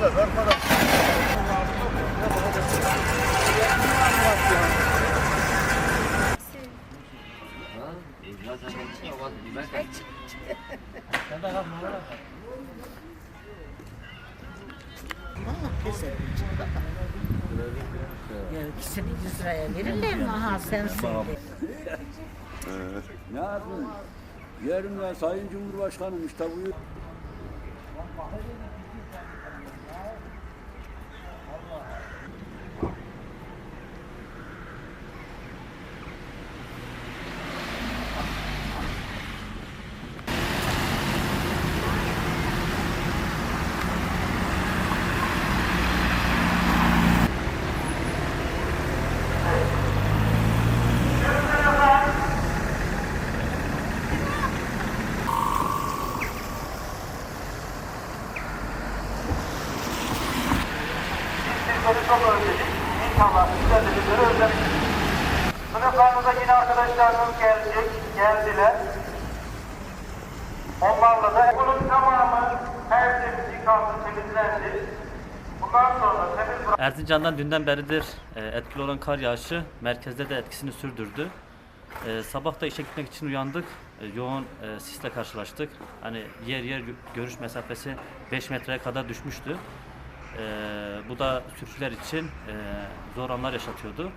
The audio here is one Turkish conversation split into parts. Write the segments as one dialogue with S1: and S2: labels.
S1: Arkadaş arkadaş. Ya ikisini 100 liraya verirler mi? Aha sen söyle.
S2: ne yapayım? Yerim ya Sayın Cumhurbaşkanım işte buyur.
S3: Sizleri çok özledik. İnşallah sizler de bizleri özlemişsiniz. Sınıflarımıza yine arkadaşlarımız gelecek, geldiler. Onlarla da bunun tamamı her temiz yıkandı, temizlendi. Bundan sonra temiz
S4: Erzincan'dan dünden beridir e, etkili olan kar yağışı merkezde de etkisini sürdürdü. E, sabah da işe gitmek için uyandık. E, yoğun sisle karşılaştık. Hani yer yer gö- görüş mesafesi 5 metreye kadar düşmüştü. E, bu da sürücüler için e, zor anlar yaşatıyordu.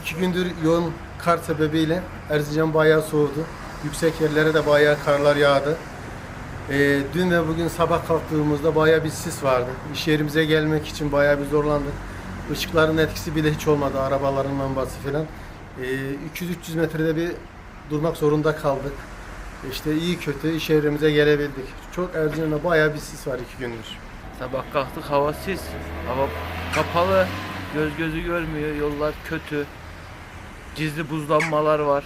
S5: İki gündür yoğun kar sebebiyle Erzincan bayağı soğudu. Yüksek yerlere de bayağı karlar yağdı. Ee, dün ve bugün sabah kalktığımızda bayağı bir sis vardı. İş yerimize gelmek için bayağı bir zorlandık. Işıkların etkisi bile hiç olmadı. Arabaların lambası falan. Ee, 300-300 metrede bir durmak zorunda kaldık. İşte iyi kötü iş yerimize gelebildik. Çok Erzincan'da bayağı bir sis var iki gündür.
S6: Sabah kalktık hava sis. Hava kapalı. Göz gözü görmüyor. Yollar kötü. Gizli buzlanmalar var.